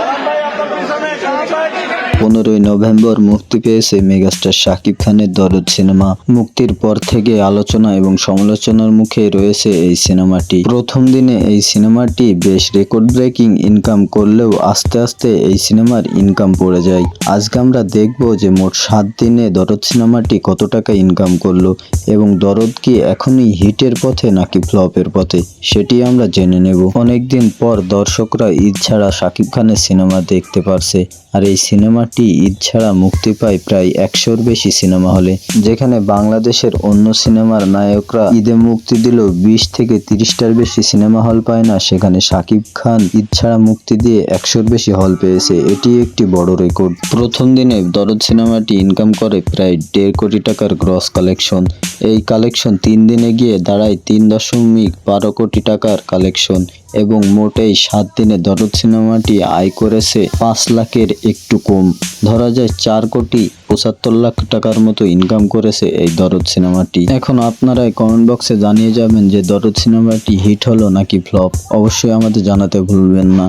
Ale ja to পনেরোই November মুক্তি পেয়েছে মেগাস্টার শাকিব খানের দরদ সিনেমা। মুক্তির পর থেকে আলোচনা এবং সমালোচনার মুখে রয়েছে এই সিনেমাটি। প্রথম দিনে এই সিনেমাটি বেশ রেকর্ড ব্রেকিং ইনকাম করলেও আস্তে আস্তে এই সিনেমার ইনকাম পড়ে যায়। আজকে আমরা দেখব যে মোট সাত দিনে দরদ সিনেমাটি কত টাকা ইনকাম করল এবং দরদ কি এখনই হিটের পথে নাকি ফ্লপের পথে, সেটি আমরা জেনে নেব। অনেকদিন পর দর্শকরা ঈদ ছাড়া শাকিব খানের সিনেমা দেখতে পারছে। আর এই সিনেমাটি ঈদ ছাড়া মুক্তি পায় প্রায় একশোর বেশি সিনেমা হলে, যেখানে বাংলাদেশের অন্য সিনেমার নায়করা ঈদে মুক্তি দিলেও বিশ থেকে তিরিশটার বেশি সিনেমা হল পায় না। সেখানে শাকিব খান ঈদ ছাড়া মুক্তি দিয়ে একশোর বেশি হল পেয়েছে। এটি একটি বড় রেকর্ড। প্রথম দিনে দরদ সিনেমাটি ইনকাম করে প্রায় দেড় কোটি টাকার গ্রস কালেকশন এই কালেকশন তিন দিনে গিয়ে দাঁড়ায় তিন দশমিক বারো কোটি টাকার কালেকশন এবং মোটেই সাত দিনে দরদ সিনেমাটি আয় করেছে পাঁচ লাখের একটু কম। ধরা যায় চার কোটি পঁচাত্তর লাখ টাকার মতো ইনকাম করেছে এই দরদ সিনেমাটি। এখন আপনারা কমেন্ট বক্সে জানিয়ে যাবেন যে দরদ সিনেমাটি হিট হলো নাকি ফ্লপ অবশ্যই আমাদের জানাতে ভুলবেন না।